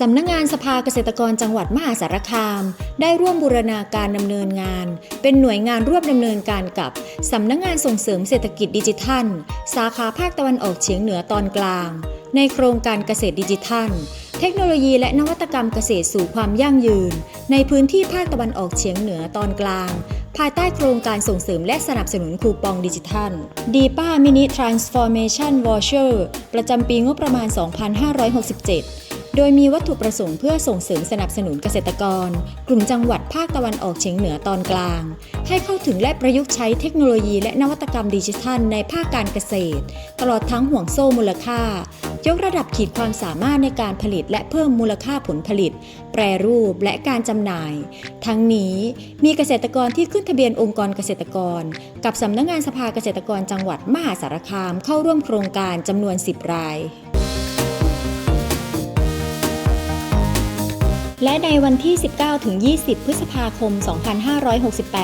สำนักงงานสภาเกษตรกรจังหวัดมหาสารคาม ได้ร่วมบูรณาการดำเนินงาน เป็นหน่วยงานร่วมดำเนินการกับสำนักงงานส่งเสริมเศรษฐกิจดิจิทัล สาขาภาคตะวันออกเฉียงเหนือตอนกลาง ในโครงการเกษตรดิจิทัล เทคโนโลยีและนวัตกรรมเกษตรสู่ความยั่งยืน ในพื้นที่ภาคตะวันออกเฉียงเหนือตอนกลาง ภายใต้โครงการส่งเสริมและสนับสนุนคูปองดิจิทัลดีป้ามินิทรานส์ฟอร์เมชันวอชเชอร์ประจำปีงบประมาณ 2567 โดยมีวัตถุประสงค์เพื่อส่งเสริมสนับสนุนเกษตรกร กลุ่มจังหวัดภาคตะวันออกเฉียงเหนือตอนกลาง ให้เข้าถึงและประยุกต์ใช้เทคโนโลยีและนวัตกรรมดิจิทัล ในภาคการเกษตร ตลอดทั้งห่วงโซ่มูลค่า ยกระดับขีดความสามารถในการผลิตและเพิ่มมูลค่าผลผลิต แปรรูปและการจำหน่าย ทั้งนี้มีเกษตรกรที่ขึ้นทะเบียนองค์กรเกษตรกร กับสำนักงานสภาเกษตรกรจังหวัดมหาสารคามเข้าร่วมโครงการจำนวน 10 ราย และในวันที่ 19-20 พฤษภาคม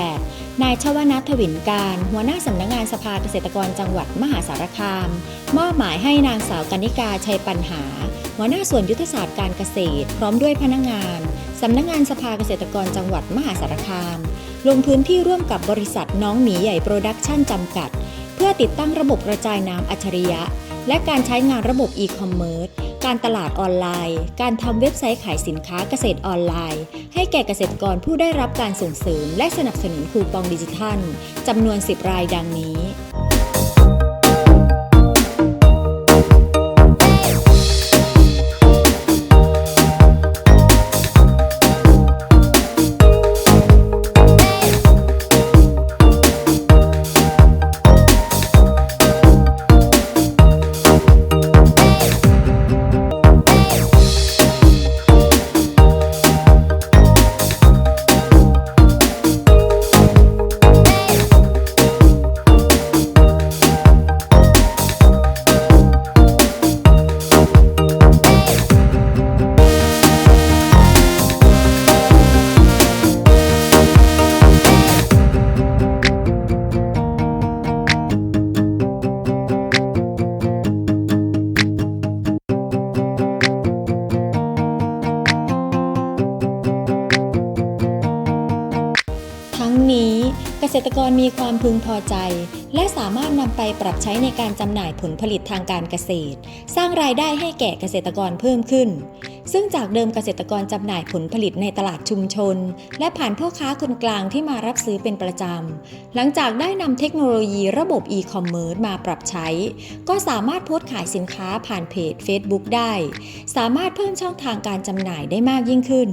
2568 นายชวนัทถวินการ หัวหน้าสำนักงานสภาเกษตรกรจังหวัดมหาสารคาม มอบหมายให้นางสาวกนิกาชัยปัญหา หัวหน้าส่วนยุทธศาสตร์การเกษตร พร้อมด้วยพนักงานสำนักงานสภาเกษตรกรจังหวัดมหาสารคาม ลงพื้นที่ร่วมกับบริษัทน้องหมีใหญ่โปรดักชั่นจำกัด เพื่อติดตั้งระบบกระจายน้ำอัจฉริยะ และการใช้งานระบบอีคอมเมิร์ซ การตลาดออนไลน์ การทำเว็บไซต์ขายสินค้าเกษตรออนไลน์ ให้แก่เกษตรกรผู้ได้รับการส่งเสริม และสนับสนุนคูปองดิจิทัลจำนวน 10 รายดังนี้ นี้เกษตรกรมีความพึงพอใจ และสามารถนำไปปรับใช้ในการจำหน่ายผลผลิตทางการเกษตร สร้างรายได้ให้แก่เกษตรกรเพิ่มขึ้น ซึ่งจากเดิมเกษตรกรจำหน่ายผลผลิตในตลาดชุมชน และผ่านพ่อค้าคนกลางที่มารับซื้อเป็นประจำ หลังจากได้นำเทคโนโลยีระบบอีคอมเมิร์ซมาปรับใช้ ก็สามารถโพสต์ขายสินค้าผ่านเพจ Facebook ได้ สามารถเพิ่มช่องทางการจำหน่ายได้มากยิ่งขึ้น